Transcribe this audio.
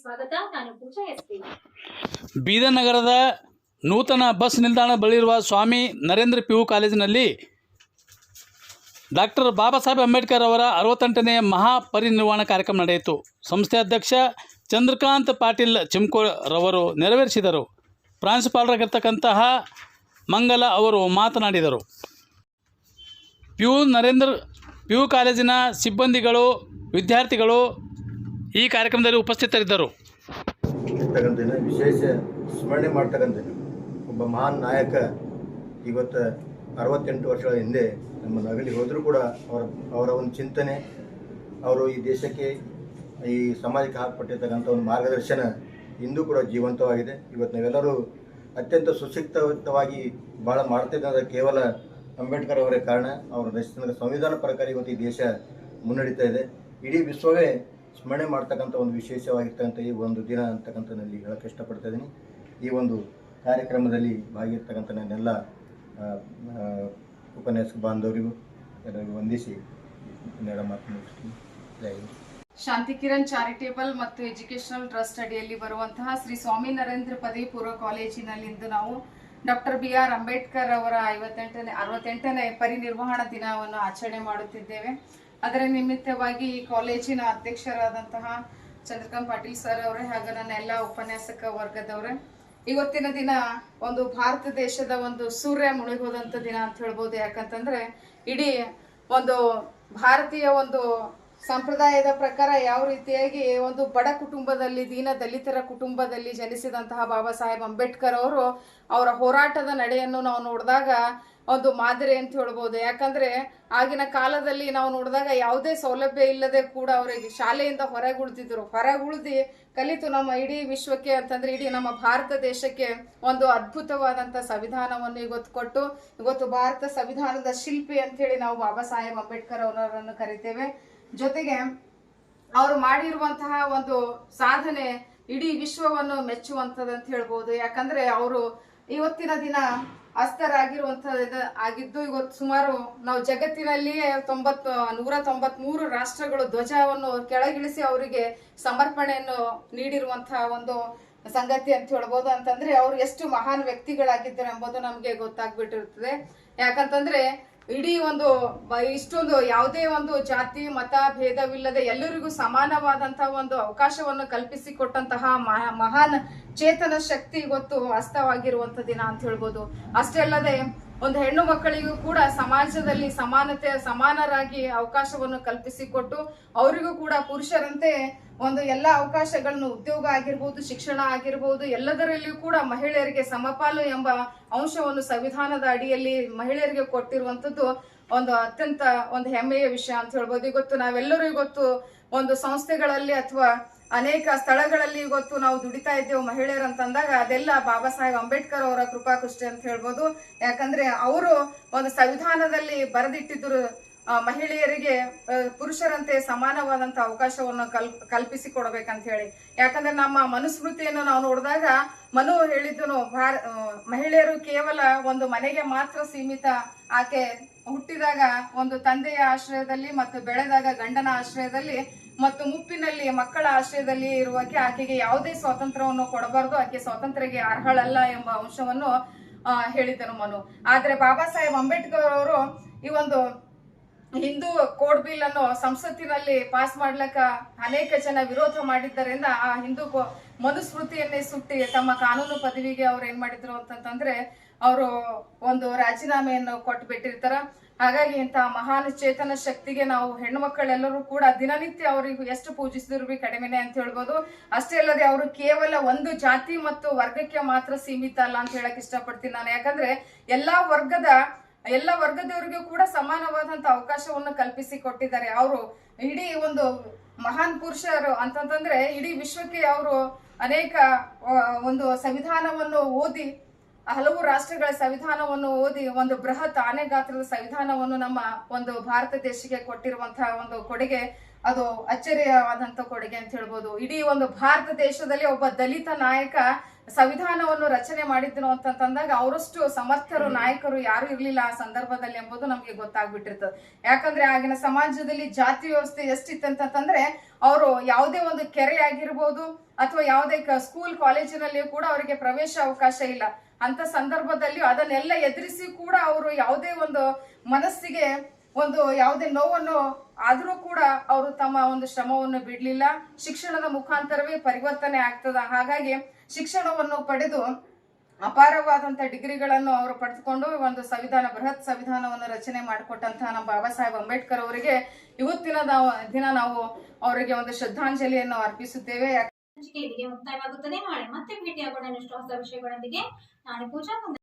ಸ್ವಾಗತ. ಬೀದರ್ ನೂತನ ಬಸ್ ನಿಲ್ದಾಣ ಬಳಿರುವ ಸ್ವಾಮಿ ನರೇಂದ್ರ ಪಿ ಯು ಕಾಲೇಜಿನಲ್ಲಿ ಡಾಕ್ಟರ್ ಬಾಬಾ ಸಾಹೇಬ್ ಅಂಬೇಡ್ಕರ್ ಅವರ ಅರವತ್ತೆಂಟನೇ ಮಹಾಪರಿನಿರ್ವಾಣ ಕಾರ್ಯಕ್ರಮ ನಡೆಯಿತು. ಸಂಸ್ಥೆ ಅಧ್ಯಕ್ಷ ಚಂದ್ರಕಾಂತ್ ಪಾಟೀಲ್ ಚಿಮ್ಕೋರವರು ನೆರವೇರಿಸಿದರು. ಪ್ರಾಂಶುಪಾಲರಾಗಿರ್ತಕ್ಕಂತಹ ಮಂಗಲ ಅವರು ಮಾತನಾಡಿದರು. P U Narendra, P U ಕಾಲೇಜಿನ ಸಿಬ್ಬಂದಿಗಳು, ವಿದ್ಯಾರ್ಥಿಗಳು ಈ ಕಾರ್ಯಕ್ರಮದಲ್ಲಿ ಉಪಸ್ಥಿತರಿದ್ದರು. ವಿಶೇಷ ಸ್ಮರಣೆ ಮಾಡ್ತಕ್ಕಂಥ ಒಬ್ಬ ಮಹಾನ್ ನಾಯಕ ಇವತ್ತು ಅರವತ್ತೆಂಟು ವರ್ಷಗಳ ಹಿಂದೆ ನಮ್ಮ ನಗಲಿ ಹೋದರೂ ಕೂಡ ಅವರ ಅವರ ಒಂದು ಚಿಂತನೆ, ಅವರು ಈ ದೇಶಕ್ಕೆ ಈ ಸಮಾಜಕ್ಕೆ ಹಾಕ್ಪಟ್ಟಿರ್ತಕ್ಕಂಥ ಒಂದು ಮಾರ್ಗದರ್ಶನ ಇಂದು ಕೂಡ ಜೀವಂತವಾಗಿದೆ. ಇವತ್ತು ನಾವೆಲ್ಲರೂ ಅತ್ಯಂತ ಸುಶಿಕ್ತವಾಗಿ ಭಾಳ ಮಾಡ್ತಿದ್ದ ಕೇವಲ ಅಂಬೇಡ್ಕರ್ ಅವರೇ ಕಾರಣ. ಅವರ ರಚಿಸಿದ ಸಂವಿಧಾನ ಪ್ರಕಾರ ಇವತ್ತು ಈ ದೇಶ ಮುನ್ನಡೀತಾ ಇದೆ. ಇಡೀ ವಿಶ್ವವೇ ಸ್ಮರಣೆ ಮಾಡ್ತಕ್ಕಂಥ ಒಂದು ವಿಶೇಷವಾಗಿರ್ತಕ್ಕಂಥ ಈ ಒಂದು ದಿನ ಅಂತಕ್ಕಂಥ ನಲ್ಲಿ ಹೇಳಕ್ಕೆ ಇಷ್ಟಪಡ್ತಾ ಇದ್ದೀನಿ. ಈ ಒಂದು ಕಾರ್ಯಕ್ರಮದಲ್ಲಿ ಭಾಗಿರ್ತಕ್ಕಂಥ ನನ್ನೆಲ್ಲ ಉಪನ್ಯಾಸಕ ಬಾಂಧವರಿಗೂ ಎಲ್ಲರಿಗೂ ವಂದಿಸಿ ಇನ್ನೆರಡು ಮಾತು ಮುಗಿಸ್ತೀನಿ. ಜೈ. ಶಾಂತಿ ಕಿರಣ್ ಚಾರಿಟೇಬಲ್ ಮತ್ತು ಎಜುಕೇಶನಲ್ ಟ್ರಸ್ಟ್ ಅಡಿಯಲ್ಲಿ ಬರುವಂತಹ ಶ್ರೀ ಸ್ವಾಮಿ ನರೇಂದ್ರ ಪದವಿ ಪೂರ್ವ ಕಾಲೇಜಿನಲ್ಲಿಂದು ನಾವು ಡಾಕ್ಟರ್ ಬಿ ಆರ್ ಅಂಬೇಡ್ಕರ್ ಅವರ ಐವತ್ತೆಂಟನೇ, ಅರವತ್ತೆಂಟನೇ ಪರಿನಿರ್ವಹಣಾ ದಿನವನ್ನು ಆಚರಣೆ ಮಾಡುತ್ತಿದ್ದೇವೆ. ಅದರ ನಿಮಿತ್ತವಾಗಿ ಈ ಕಾಲೇಜಿನ ಅಧ್ಯಕ್ಷರಾದಂತಹ ಚಂದ್ರಕಾಂತ್ ಪಾಟೀಲ್ ಸರ್ ಅವರೇ ಹಾಗೂ ನನ್ನ ಎಲ್ಲ ಉಪನ್ಯಾಸಕ ವರ್ಗದವರೇ, ಇವತ್ತಿನ ದಿನ ಒಂದು ಭಾರತ ದೇಶದ ಒಂದು ಸೂರ್ಯ ಮುಳುಗೋದಂತ ದಿನ ಅಂತ ಹೇಳ್ಬೋದು. ಯಾಕಂತಂದ್ರೆ ಇಡೀ ಒಂದು ಭಾರತೀಯ ಒಂದು ಸಂಪ್ರದಾಯದ ಪ್ರಕಾರ ಯಾವ ರೀತಿಯಾಗಿ ಒಂದು ಬಡ ಕುಟುಂಬದಲ್ಲಿ, ದೀನ ದಲಿತರ ಕುಟುಂಬದಲ್ಲಿ ಜನಿಸಿದಂತಹ ಬಾಬಾ ಸಾಹೇಬ್ ಅಂಬೇಡ್ಕರ್ ಅವರು ಅವರ ಹೋರಾಟದ ನಡೆಯನ್ನು ನಾವು ನೋಡಿದಾಗ ಒಂದು ಮಾದರಿ ಅಂತ ಹೇಳ್ಬೋದು. ಯಾಕಂದ್ರೆ ಆಗಿನ ಕಾಲದಲ್ಲಿ ನಾವು ನೋಡಿದಾಗ ಯಾವುದೇ ಸೌಲಭ್ಯ ಇಲ್ಲದೆ ಕೂಡ ಅವರಿಗೆ ಶಾಲೆಯಿಂದ ಹೊರಗೆ ಉಳಿದಿದ್ರು ಹೊರಗೆ ಉಳಿದು ಕಲಿತು ನಮ್ಮ ಇಡೀ ವಿಶ್ವಕ್ಕೆ ಅಂತಂದ್ರೆ ಇಡೀ ನಮ್ಮ ಭಾರತ ದೇಶಕ್ಕೆ ಒಂದು ಅದ್ಭುತವಾದಂತ ಸಂವಿಧಾನವನ್ನು ಇವತ್ತು ಕೊಟ್ಟು, ಇವತ್ತು ಭಾರತ ಸಂವಿಧಾನದ ಶಿಲ್ಪಿ ಅಂತ ಹೇಳಿ ನಾವು ಬಾಬಾ ಸಾಹೇಬ್ ಅಂಬೇಡ್ಕರ್ ಅವರನ್ನು ಕರಿತೇವೆ. ಜೊತೆಗೆ ಅವರು ಮಾಡಿರುವಂತಹ ಒಂದು ಸಾಧನೆ ಇಡೀ ವಿಶ್ವವನ್ನು ಮೆಚ್ಚುವಂಥದ್ದು ಅಂತ ಹೇಳ್ಬೋದು. ಯಾಕಂದ್ರೆ ಅವರು ಇವತ್ತಿನ ದಿನ ಅಸ್ತರಾಗಿರುವಂತ ಆಗಿದ್ದು ಇವತ್ತು ಸುಮಾರು ನಾವು ಜಗತ್ತಿನಲ್ಲಿಯೇ ತೊಂಬತ್ತು ನೂರ ತೊಂಬತ್ಮೂರು ರಾಷ್ಟ್ರಗಳು ಧ್ವಜವನ್ನು ಕೆಳಗಿಳಿಸಿ ಅವರಿಗೆ ಸಮರ್ಪಣೆಯನ್ನು ನೀಡಿರುವಂತಹ ಒಂದು ಸಂಗತಿ ಅಂತ ಹೇಳ್ಬೋದು. ಅಂತಂದ್ರೆ ಅವರು ಎಷ್ಟು ಮಹಾನ್ ವ್ಯಕ್ತಿಗಳಾಗಿದ್ದಾರೆ ಎಂಬುದು ನಮಗೆ ಗೊತ್ತಾಗ್ಬಿಟ್ಟಿರುತ್ತದೆ. ಯಾಕಂತಂದ್ರೆ ಇಡೀ ಒಂದು ಇಷ್ಟೊಂದು ಯಾವುದೇ ಒಂದು ಜಾತಿ, ಮತ, ಭೇದವಿಲ್ಲದೆ ಎಲ್ಲರಿಗೂ ಸಮಾನವಾದಂತಹ ಒಂದು ಅವಕಾಶವನ್ನು ಕಲ್ಪಿಸಿಕೊಟ್ಟಂತಹ ಮಹಾ- ಮಹಾನ್ ಚೇತನ ಶಕ್ತಿ ಇವತ್ತು ಅಸ್ತವಾಗಿರುವಂತ ದಿನ ಅಂತ ಹೇಳ್ಬೋದು. ಅಷ್ಟೇ ಅಲ್ಲದೆ ಒಂದು ಹೆಣ್ಣು ಮಕ್ಕಳಿಗೂ ಕೂಡ ಸಮಾಜದಲ್ಲಿ ಸಮಾನತೆ, ಸಮಾನರಾಗಿ ಅವಕಾಶವನ್ನು ಕಲ್ಪಿಸಿಕೊಟ್ಟು ಅವರಿಗೂ ಕೂಡ ಪುರುಷರಂತೆ ಒಂದು ಎಲ್ಲ ಅವಕಾಶಗಳನ್ನು ಉದ್ಯೋಗ ಆಗಿರ್ಬೋದು, ಶಿಕ್ಷಣ ಆಗಿರ್ಬೋದು, ಎಲ್ಲದರಲ್ಲಿಯೂ ಕೂಡ ಮಹಿಳೆಯರಿಗೆ ಸಮಪಾಲು ಎಂಬ ಅಂಶವನ್ನು ಸಂವಿಧಾನದ ಅಡಿಯಲ್ಲಿ ಮಹಿಳೆಯರಿಗೆ ಕೊಟ್ಟಿರುವಂಥದ್ದು ಒಂದು ಅತ್ಯಂತ ಒಂದು ಹೆಮ್ಮೆಯ ವಿಷಯ ಅಂತ ಹೇಳ್ಬೋದು. ಇವತ್ತು ನಾವೆಲ್ಲರೂ ಇವತ್ತು ಒಂದು ಸಂಸ್ಥೆಗಳಲ್ಲಿ ಅಥವಾ ಅನೇಕ ಸ್ಥಳಗಳಲ್ಲಿ ಇವತ್ತು ನಾವು ದುಡಿತಾ ಇದ್ದೇವೆ ಮಹಿಳೆಯರು ಅಂತಂದಾಗ ಅದೆಲ್ಲ ಬಾಬಾ ಸಾಹೇಬ್ ಅಂಬೇಡ್ಕರ್ ಅವರ ಕೃಪಾಕೃಷ್ಟಿ ಅಂತ ಹೇಳ್ಬೋದು. ಯಾಕಂದ್ರೆ ಅವರು ಒಂದು ಸಂವಿಧಾನದಲ್ಲಿ ಬರೆದಿಟ್ಟಿದ್ರು ಮಹಿಳೆಯರಿಗೆ ಪುರುಷರಂತೆ ಸಮಾನವಾದಂತ ಅವಕಾಶವನ್ನು ಕಲ್ ಕಲ್ಪಿಸಿಕೊಡ್ಬೇಕಂತ ಹೇಳಿ ಯಾಕಂದ್ರೆ ನಮ್ಮ ಮನುಸ್ಮೃತಿಯನ್ನು ನಾವು ನೋಡಿದಾಗ, ಮನು ಹೇಳಿದ್ದನು, ಭಾರ ಮಹಿಳೆಯರು ಕೇವಲ ಒಂದು ಮನೆಗೆ ಮಾತ್ರ ಸೀಮಿತ. ಆಕೆ ಹುಟ್ಟಿದಾಗ ಒಂದು ತಂದೆಯ ಆಶ್ರಯದಲ್ಲಿ ಮತ್ತು ಬೆಳೆದಾಗ ಗಂಡನ ಆಶ್ರಯದಲ್ಲಿ ಮತ್ತು ಮುಪ್ಪಿನಲ್ಲಿ ಮಕ್ಕಳ ಆಶ್ರಯದಲ್ಲಿ ಇರುವಕ್ಕೆ ಆಕೆಗೆ ಯಾವುದೇ ಸ್ವಾತಂತ್ರ್ಯವನ್ನು ಕೊಡಬಾರದು, ಆಕೆ ಸ್ವಾತಂತ್ರ್ಯಕ್ಕೆ ಅರ್ಹಳಲ್ಲ ಎಂಬ ಅಂಶವನ್ನು ಹೇಳಿದನು ಮನು. ಆದರೆ ಬಾಬಾ ಸಾಹೇಬ್ ಅಂಬೇಡ್ಕರ್ ಅವರು ಈ ಒಂದು ಹಿಂದೂ ಕೋಡ್ ಬಿಲ್ ಅನ್ನು ಸಂಸತ್ತಿನಲ್ಲಿ ಪಾಸ್ ಮಾಡ್ಲಕ್ಕ ಅನೇಕ ಜನ ವಿರೋಧ ಮಾಡಿದ್ದರಿಂದ ಆ ಹಿಂದೂ ಮನುಸ್ಮೃತಿಯನ್ನೇ ಸುಟ್ಟಿ ತಮ್ಮ ಕಾನೂನು ಪದವಿಗೆ ಅವ್ರು ಏನ್ ಮಾಡಿದ್ರು ಅಂತಂತಂದ್ರೆ ಅವರು ಒಂದು ರಾಜೀನಾಮೆಯನ್ನು ಕೊಟ್ಟು ಬಿಟ್ಟಿರ್ತಾರ ಹಾಗಾಗಿ ಇಂತಹ ಮಹಾನ್ ಚೇತನ ಶಕ್ತಿಗೆ ನಾವು ಹೆಣ್ಣು ಮಕ್ಕಳೆಲ್ಲರೂ ಕೂಡ ದಿನನಿತ್ಯ ಅವರಿಗೆ ಎಷ್ಟು ಪೂಜಿಸಿದ್ರು ಬಿ ಕಡಿಮೆನೆ ಅಂತ ಹೇಳ್ಬೋದು. ಅಷ್ಟೇ ಅಲ್ಲದೆ ಅವರು ಕೇವಲ ಒಂದು ಜಾತಿ ಮತ್ತು ವರ್ಗಕ್ಕೆ ಮಾತ್ರ ಸೀಮಿತ ಅಲ್ಲ ಅಂತ ಹೇಳಕ್ ಇಷ್ಟಪಡ್ತೀನಿ ನಾನು. ಯಾಕಂದ್ರೆ ಎಲ್ಲಾ ವರ್ಗದ ಎಲ್ಲ ವರ್ಗದವರಿಗೂ ಕೂಡ ಸಮಾನವಾದಂತ ಅವಕಾಶವನ್ನು ಕಲ್ಪಿಸಿ ಕೊಟ್ಟಿದ್ದಾರೆ. ಅವರು ಇಡೀ ಒಂದು ಮಹಾನ್ ಪುರುಷರು ಅಂತಂತಂದ್ರೆ ಇಡೀ ವಿಶ್ವಕ್ಕೆ ಅವರು ಅನೇಕ ಒಂದು ಸಂವಿಧಾನವನ್ನು ಓದಿ, ಹಲವು ರಾಷ್ಟ್ರಗಳ ಸಂವಿಧಾನವನ್ನು ಓದಿ, ಒಂದು ಬೃಹತ್ ಆನೆ ಗಾತ್ರದ ಸಂವಿಧಾನವನ್ನು ನಮ್ಮ ಒಂದು ಭಾರತ ದೇಶಕ್ಕೆ ಕೊಟ್ಟಿರುವಂತಹ ಒಂದು ಕೊಡುಗೆ, ಅದು ಅಚ್ಚರಿಯವಾದಂತ ಕೊಡುಗೆ ಅಂತ ಹೇಳ್ಬೋದು. ಇಡೀ ಒಂದು ಭಾರತ ದೇಶದಲ್ಲಿ ಒಬ್ಬ ದಲಿತ ನಾಯಕ ಸಂವಿಧಾನವನ್ನು ರಚನೆ ಮಾಡಿದ್ರು ಅಂತಂದಾಗ ಅವರಷ್ಟು ಸಮರ್ಥರು ನಾಯಕರು ಯಾರು ಇರ್ಲಿಲ್ಲ ಆ ಸಂದರ್ಭದಲ್ಲಿ ಎಂಬುದು ನಮ್ಗೆ ಗೊತ್ತಾಗ್ಬಿಟ್ಟಿರ್ತದೆ. ಯಾಕಂದ್ರೆ ಆಗಿನ ಸಮಾಜದಲ್ಲಿ ಜಾತಿ ವ್ಯವಸ್ಥೆ ಎಷ್ಟಿತ್ತು ಎಷ್ಟಿತ್ತಂತಂದ್ರೆ ಅವರು ಯಾವುದೇ ಒಂದು ಕೆರೆ ಆಗಿರ್ಬೋದು ಅಥವಾ ಯಾವುದೇ ಸ್ಕೂಲ್ ಕಾಲೇಜಿನಲ್ಲಿಯೂ ಕೂಡ ಅವರಿಗೆ ಪ್ರವೇಶ ಅವಕಾಶ ಇಲ್ಲ. ಅಂತ ಸಂದರ್ಭದಲ್ಲಿ ಅದನ್ನೆಲ್ಲ ಎದುರಿಸಿ ಕೂಡ ಅವರು ಯಾವುದೇ ಒಂದು ಮನಸ್ಸಿಗೆ ಒಂದು ಯಾವುದೇ ನೋವನ್ನು ಆದರೂ ಕೂಡ ಅವರು ತಮ್ಮ ಒಂದು ಶ್ರಮವನ್ನು ಬಿಡಲಿಲ್ಲ. ಶಿಕ್ಷಣದ ಮುಖಾಂತರವೇ ಪರಿವರ್ತನೆ ಆಗ್ತದ. ಹಾಗಾಗಿ ಶಿಕ್ಷಣವನ್ನು ಪಡೆದು ಅಪಾರವಾದಂಥ ಡಿಗ್ರಿಗಳನ್ನು ಅವರು ಪಡೆದುಕೊಂಡು ಒಂದು ಸಂವಿಧಾನ, ಬೃಹತ್ ಸಂವಿಧಾನವನ್ನು ರಚನೆ ಮಾಡಿಕೊಟ್ಟಂತಹ ನಮ್ಮ ಬಾಬಾ ಸಾಹೇಬ್ ಅಂಬೇಡ್ಕರ್ ಅವರಿಗೆ ಇವತ್ತಿನ ದಿನ ನಾವು ಅವರಿಗೆ ಒಂದು ಶ್ರದ್ಧಾಂಜಲಿಯನ್ನು ಅರ್ಪಿಸುತ್ತೇವೆ. ಮುಕ್ತಾಯವಾಗುತ್ತದೆ. ನಾಳೆ ಮತ್ತೆ ಭೇಟಿಯಾಗೋಣ ಇನ್ನಷ್ಟು ಹೊಸ ವಿಷಯಗಳೊಂದಿಗೆ. ನಾನು ಪೂಜಾ